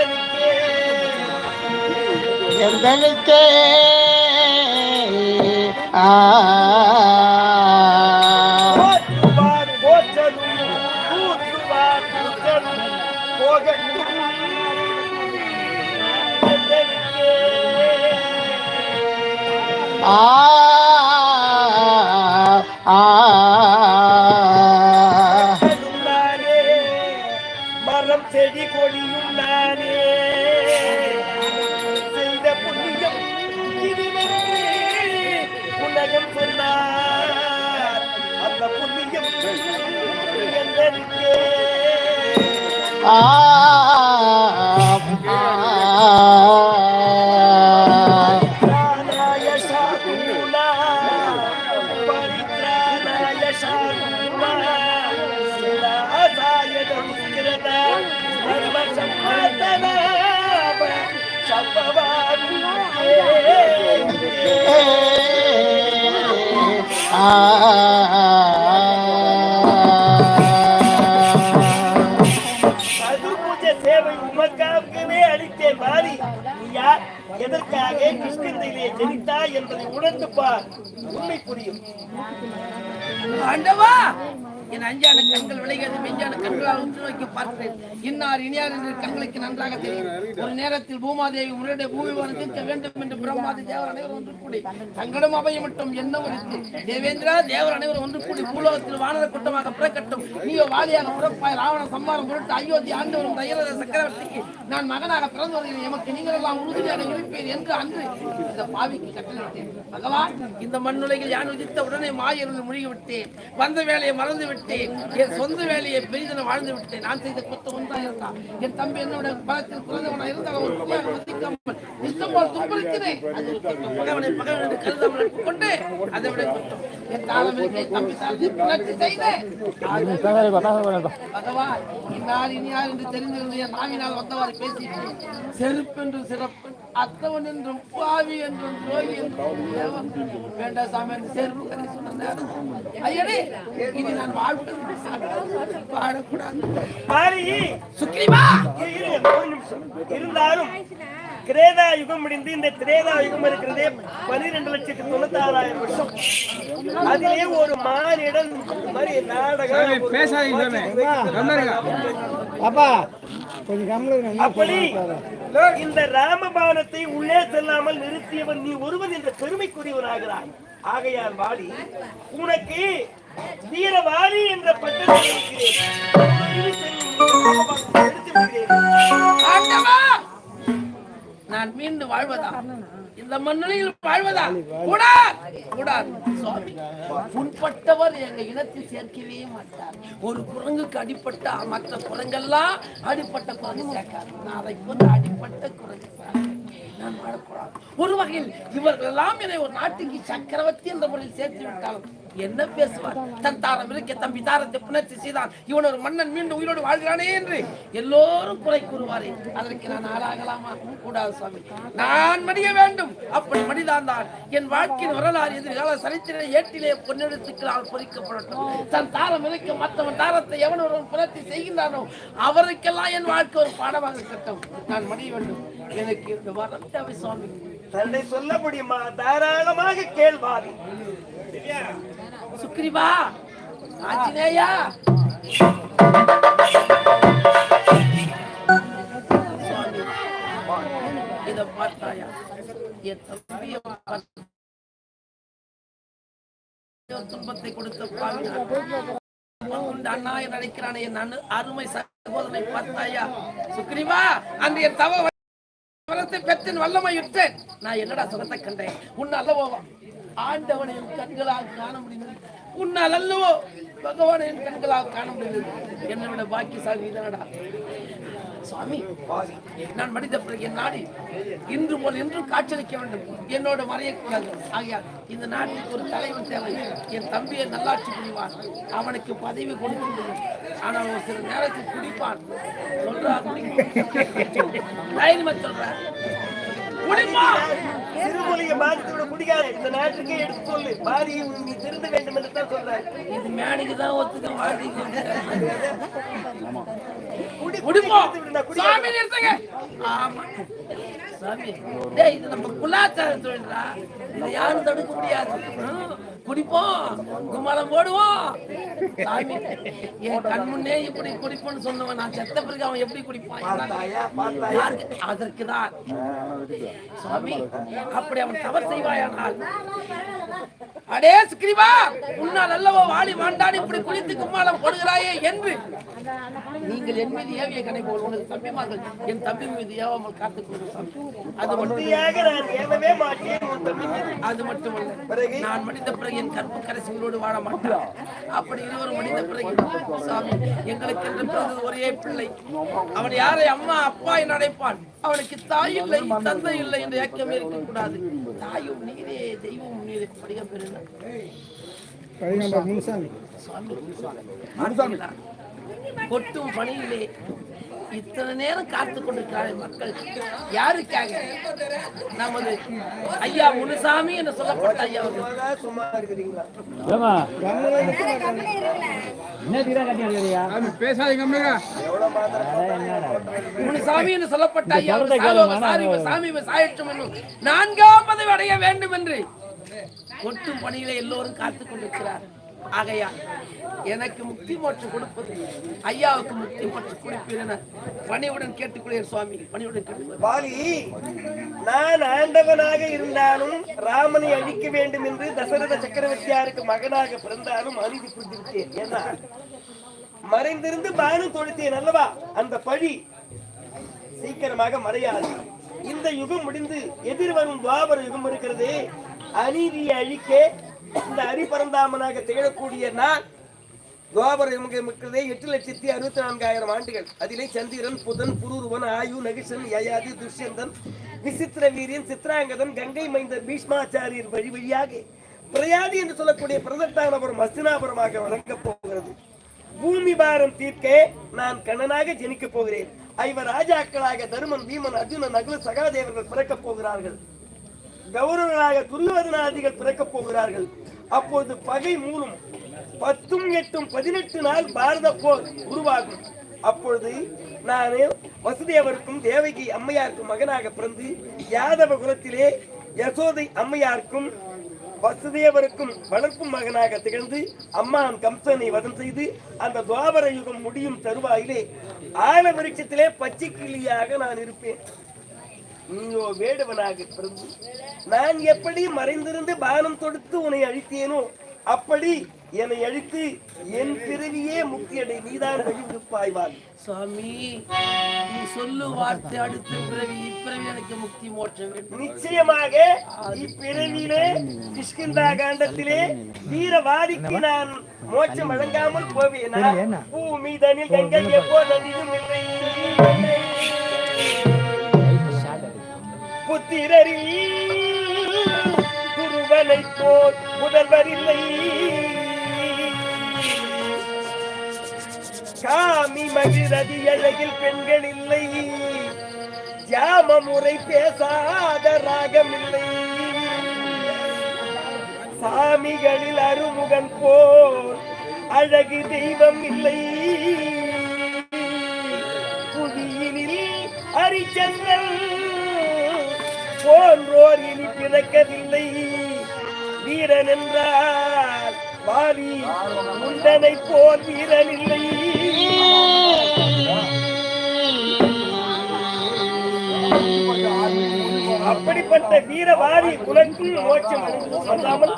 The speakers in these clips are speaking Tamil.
எந்தனுக்கே எங்களுக்கே ஆ. ஆ எதற்காக கிருஷ்ணந்திலே ஜெனித்தா என்பதை உணர்ந்து பார். உண்மை புரியும். ஆண்டவா என் அஞ்சான கண்கள் விளைகிறது மெஞ்சான கண்களால் உற்று நோக்கி பார்க்கிறேன். இன்னார் இனியார் என்று கண்களுக்கு நன்றாக தெரியும். ஒரு நேரத்தில் பூமாதேவி உன்னுடைய பூமி வளர்க்க வேண்டும் என்று பிரம்மாதி தேவர் அனைவரும் ஒன்று கூடி தங்களிடம் அபயம் மட்டும் என்ன ஒழித்து தேவேந்திரா தேவர் அனைவரும் ஒன்று கூடி பூலோகத்தில் வானர கூட்டமாக பிறக்கட்டும். நீயோ வாலியாக புறப்பாய் ராவண சம்மாரம் பொருட்டு அயோத்தி ஆண்டு வரும் தயரத சக்கரவர்த்திக்கு நான் மகனாக பிறந்து வருகிறேன் எமக்கு நீங்கள் எல்லாம் உறுதியாக இருப்பேன் என்று அன்று இந்த பாவிக்கு கட்டளையிட்டேன். பகவான் இந்த மண்ணுலகில் யான் உதித்த உடனே மாயருள் முழுகிவிட்டேன். வந்த வேலையை மறந்து விட்டேன் என் சொந்த வேலையை பெரிதன வாழ்ந்து விட்டு நான் செய்த குத்தம் ஒன்றாக இருந்தா என் தம்பி என்னோட பலத்தில் குறைந்தவனாக இருந்தால் ஒரு புள்ளியாக மதிக்காமல் இஷ்டம் போல் துன்புறுத்தினேன். பகைவனை பகைவன் கருதாமல் கொண்டு அதை விட குற்றம் என் தாளம் இருக்கை தம்பி தாளத்தை புணர்ச்சி செய்தேன் பகவான் இன்னார் இனியார் என்று தெரிந்திருந்த என் நாவினால் வந்தவாறு பேசிட்டு செருப்பென்று சிறப்பு அத்தவன் என்றும் பாவி என்றும் துரோகி என்றும் தேவன். வேண்டாம் சாமி என்று செருப்பு கதை சொன்ன நேரம் ஐயனே இனி நான் வாழ்வது பாடக்கூடாது. மாறி சுக்ரீவா இரு, இரு, ஒரு நிமிஷம். இருந்தாலும் கிரேதா யுகம் முடிந்து இந்த திரேதா யுகம் இருக்கிறதே பனிரெண்டு லட்சத்தி தொண்ணூத்தி ஆறாயிரம் வருஷம். அதிலே ஒரு மானிடன் இந்த மாதிரி நாடகம் அப்பா அப்படி இந்த ராமபானத்தை உள்ளே செல்லாமல் நிறுத்தியவன் நீ ஒருவன் என்ற பெருமைக்குரியவனாகிறாய். ஆகையால் வாலி உனக்கு வீரவாளி என்ற பட்டத்தை வாழ்வதா? இந்த மண்ணிலையில் வாழ்வதா? கூடாது கூடாது சுவாமி புண்பட்டவர் எங்க இனத்தில் சேர்க்கவே மாட்டார். ஒரு குரங்குக்கு அடிப்பட்ட மற்ற குரங்கெல்லாம் அடிப்பட்ட குரங்கு சேர்க்காது. நான் அதை கொண்டு அடிப்பட்ட குரங்கு. நான் வாழக்கூடாது ஒரு வகையில் இவர்கள் எல்லாம் என்னை ஒரு நாட்டுக்கு சக்கரவர்த்தி என்ற முறையில் சேர்த்து விட்டாலும் என்ன பேசுவார்? தன் தாரம் இருக்க தம்பி தாரத்தை புணர்ச்சி செய்தான். இவன் ஒரு மன்னன் மீண்டும் உயிரோடு வாழ்கிறானே என்று எல்லோரும் குறை கூறுவாரே. அதற்கு நான் ஆளாகலாமா? கூடாது சுவாமி. நான் மடிய வேண்டும். அப்படி மடிதான் தான். என் வாழ்க்கையின் வரலாறு எதிர்கால சரித்திர ஏட்டிலே பொன்னெடுத்துக்களால் பொறிக்கப்படட்டும். தன் தாரம் இருக்க மற்றவன் தாரத்தை எவன் ஒருவன் புணர்ச்சி செய்கின்றானோ அவருக்கெல்லாம் என் வாழ்க்கை ஒரு பாடமாக இருக்கட்டும். நான் மடிய வேண்டும். எனக்கு இந்த வரம் தேவை சுவாமி. தன்னை சொல்ல முடியுமா? தாராளமாக கேள்வாதி. சுக்ரீவா ஆஞ்சநேயா. இத பார்த்தாயா? என் தம்பியை துன்பத்தை கொடுத்த அண்ணாய நினைக்கிறானே என் அண்ணு அருமை சகோதரனை பார்த்தாயா? சுக்ரீவா அன்று என் தவ வரத்தை பெற்றின் வல்லமை விட்டேன் நான் என்னடா சுகத்தை கண்டேன்? உன்னை அல்லவோ ஆண்டவனை என் கண்களால் காண முடிந்தது. உன்னால் அல்லவோ பகவானை என் கண்களால் காண முடிந்தது. என்னோட விட பாக்கியசாலி இதனடா சுவாமி நான் மனித பிறகு என் நாடு. இன்று போல் என்றும் காட்சியளிக்க வேண்டும். என்னோட மறையக்கூடாது. ஆகையால் இந்த நாட்டுக்கு ஒரு தலைவன் தேவை. என் தம்பியை நல்லாட்சி புரிவான் அவனுக்கு பதவி கொடுக்க ஆனால் ஒரு சில நேரத்தில் குடிப்பான் சொல்றா தைரியமா சொல்றேன் குடிக்காத. இந்த நாட்டுக்கே எடுத்து சொல்லு. பாதி நீ திருந்த வேண்டும் என்று தான் சொல்றாரு. இது மேடைக்கு தான் ஒத்துக்க மாட்டேங்குது. சாமி நிறுத்துங்க. ஆமா. சாமி டேய் இது நம்ம குலாச்சார தொழில்டா இதை யாரும் தடுக்க முடியாது. குடிப்போம். கும்மாளம் போடுவோம். சாமி என் கண் முன்னே இப்படி குடிப்போம்னு சொன்னவன் நான் செத்த பிறகு அவன் எப்படி குடிப்பான்? யாருக்கு? அதற்குதான். சுவாமி அப்படி அவன் தவறு செய்வாயானால் அடே சுக்ரீவா உன்னால் அல்லவோ வாடி வாண்டான் இப்படி குளித்து கும்மாளம் கொடுகிறாயே என்று. நீங்கள் என் மீது ஏவிய கணை போல் உனது தம்பிமார்கள் என் தம்பி மீது ஏவாமல் காத்துக் கொள்ளும். அது மட்டுமல்ல? நான் மடிந்த பிறகு என் கற்பு கரசிகளோடு வாழ மாட்டான் அப்படி இருவரும் மடிந்த பிறகு சாமி எங்களுக்கு என்று பிறந்தது ஒரே பிள்ளை. அவன் யாரை அம்மா அப்பா என்று அழைப்பான்? அவனுக்கு தாய் இல்லை தந்தை இல்லை என்ற ஏக்கமே இருக்கக்கூடாது. தாயும் நீரே தெய்வம் நீரே. படிக பெருங்க பார்த்தீங்களா? கொட்டும் பணியிலே. இத்தனை நேரம் காத்து கொண்டிருக்கிறார்கள் மக்கள். யாருக்காக? நமது ஐயா முனுசாமி என்று சொல்லப்பட்ட ஐயா முனுசாமி என்று சொல்லப்பட்ட ஐயா சாமிவ சாயற்றும் என்னும் நான்காம் பதவி அடைய வேண்டும் என்று கொட்டும் பணியிலே எல்லோரும் காத்துக் கொண்டிருக்கிறார் ஆகையா எனக்கு முக்தி மோட்சம் கொடுப்பது ஐயாவுக்கு முக்தி மோட்சம் கொடுப்பீர் என பணிவுடன் கேட்டுக்கொள்கிறேன் சுவாமி. பணிவுடன் பாலி நான் ஆண்டவனாக இருந்தாலும் ராமனை அழிக்க வேண்டும் என்று தசரத சக்கரவர்த்தியாருக்கு மகனாக பிறந்தாலும் அறிந்து புரிந்து விட்டேன் ஏன்னா மறைந்திருந்து பானு தொடுத்தேன் அல்லவா? அந்த பழி சீக்கிரமாக மறையாது. இந்த யுகம் முடிந்து எதிர்வரும் துவாபர யுகம் இருக்கிறது. அநீதியை அழிக்க இந்த அரிபரந்தாமனாக திகழக்கூடிய நான் துவாபர இருக்கிறதே எட்டு லட்சத்தி அறுபத்தி நான்காயிரம் ஆண்டுகள். அதிலே சந்திரன் புதன் புரூருவன் ஆயு நகிஷன் யயாதி துஷ்யந்தன் விசித்திர வீரியன் சித்ராங்கதன் கங்கை மைந்த பீஷ்மாச்சாரியர் வழி வழியாக பிரயாதி என்று சொல்லக்கூடிய பிரதத்தானபுரம் அஸ்தினாபுரமாக வழங்கப் போகிறது. பூமி பாரம் தீர்க்க நான் கண்ணனாக ஜனிக்கப் போகிறேன். ஐவர் ராஜாக்களாக தருமன் பீமன் அர்ஜுனன் நகுல சகாதேவர்கள் பிறக்கப் போகிறார்கள். கௌரவர்களாக துரியோதனாதிகள் பிறக்கப் போகிறார்கள். அப்போது பகை மூலம் பத்தும் எட்டும் பதினெட்டு நாள் பாரத போர் உருவாகும். அப்பொழுது நான் வசுதேவருக்கும் தேவகி அம்மையாருக்கும் மகனாக பிறந்து யாதவ குலத்திலே யசோதை அம்மையாருக்கும் வசுதேவருக்கும் வளர்ப்பும் மகனாக திகழ்ந்து அம்மான் கம்சனை வதம் செய்து அந்த துவாபர யுகம் முடியும் தருவாயிலே. ஆழ விருட்சத்திலே பச்சை கிளியாக நான் இருப்பேன். நீயோ வேடுவனாக பிறந்து நான் எப்படி மறைந்திருந்து பானம் தொடுத்து உன்னை அழித்தேனோ அப்படி என்னை அழித்து என் பிறவியே முக்தியடை நீதான் வழிவிடுப்பாய்வாள் சுவாமி நீ சொல்லு வார்த்தை அடுத்த பிறவி இப்பிறவி எனக்கு முக்தி மோட்சம் வேண்டும். நிச்சயமாக இப்பிறவியிலே கிஷ்கிந்தா காண்டத்திலே வீரவாதிக்கு நான் மோட்சம் வழங்காமல் போவேனா? பூமி தனில் கங்கை எப்போதும் இல்லை. புத்திரரில் குருவனை போல் முதல்வர் காமி மகிழதி அழகில் பெண்கள் இல்லை. ஜாம முறை பேசாத ராகம் இல்லை. சாமிகளில் அருமுகன் போல் அழகு தெய்வம் இல்லை. புவியினில் ஹரிச்சந்திரன் போன்றோர் இனி பிறக்கவில்லை. வீரன் என்றார் வாரி முண்டனை போல் வீரன் இல்லை அப்படிப்பட்ட வீரவாரி குலத்தில் மோட்சம் சொல்லாமல்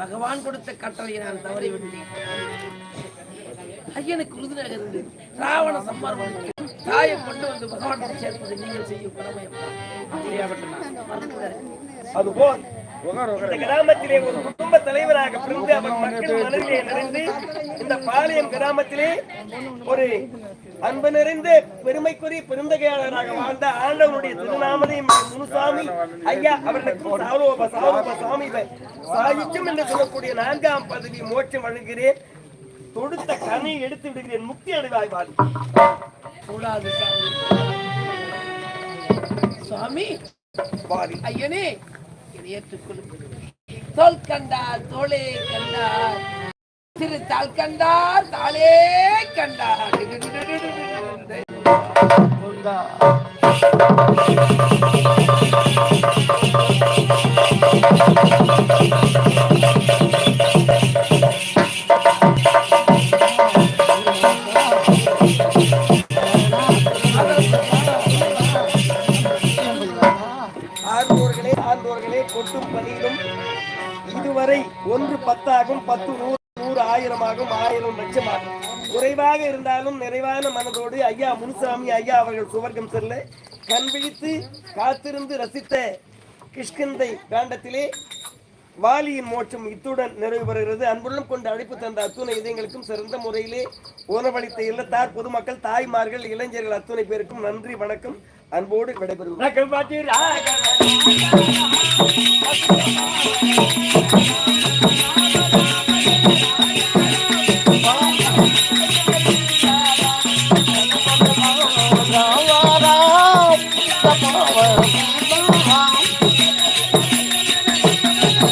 பகவான் கொடுத்த கட்டளையை நான் தவறிவிட்டேன். ஐயனுக்கு உறுதுணையாக இருந்து ராவண சம்பாரம் தாயை கொண்டு வந்து பகவான் சேர்ப்பது நீங்கள் செய்யும் கடமையப்பா. அதுபோல் கிராமத்திலே ஒரு குடும்ப தலைவராக பிறந்து அவர் மக்கள் மனதிலே நிறைந்து இந்த பாளையம் கிராமத்திலே ஒரு அன்பு நிறைந்த பெருமைக்குரிய பெருந்தகையாளராக வாழ்ந்த ஆண்டவனுடைய திருநாமதை முனுசாமி ஐயா அவர்களுக்கும் சாரோப சாரோப சாமி சாயுச்சம் என்று சொல்லக்கூடிய நான்காம் பதவி மோட்சம் வழங்குகிறேன் தொடுத்த கனை எடுத்து விடுகிறேன். முக்தி அடைவாய் வாழ் கூடாது. சுவாமி வாரி ஐயனே இதை ஏற்றுக்கொள்ளுங்கள் தோல் கண்டார் தோளே கண்டார். திரு தாள் கண்டார் தாளே கண்டார். பத்து நூறு நூறு ஆயிரமாகும் ஆயிரம் லட்சமாகும். குறைவாக இருந்தாலும் நிறைவான மனதோடு ஐயா முனுசாமி ஐயா அவர்கள் சுவர்க்கம் செல்ல கண் விழித்து காத்திருந்து ரசித்த கிஷ்கிந்தை காண்டத்திலே வாலியின் மோட்சம் இத்துடன் நிறைவு பெறுகிறது அன்புள்ளம் கொண்டு அழைப்பு தந்த அத்துணை இதயங்களுக்கும் சிறந்த முறையிலே உணவளித்த இல்லத்தார் பொதுமக்கள் தாய்மார்கள் இளைஞர்கள் அத்துணை பேருக்கும் நன்றி வணக்கம். அன்போடு விடைபெறுகிறோம்.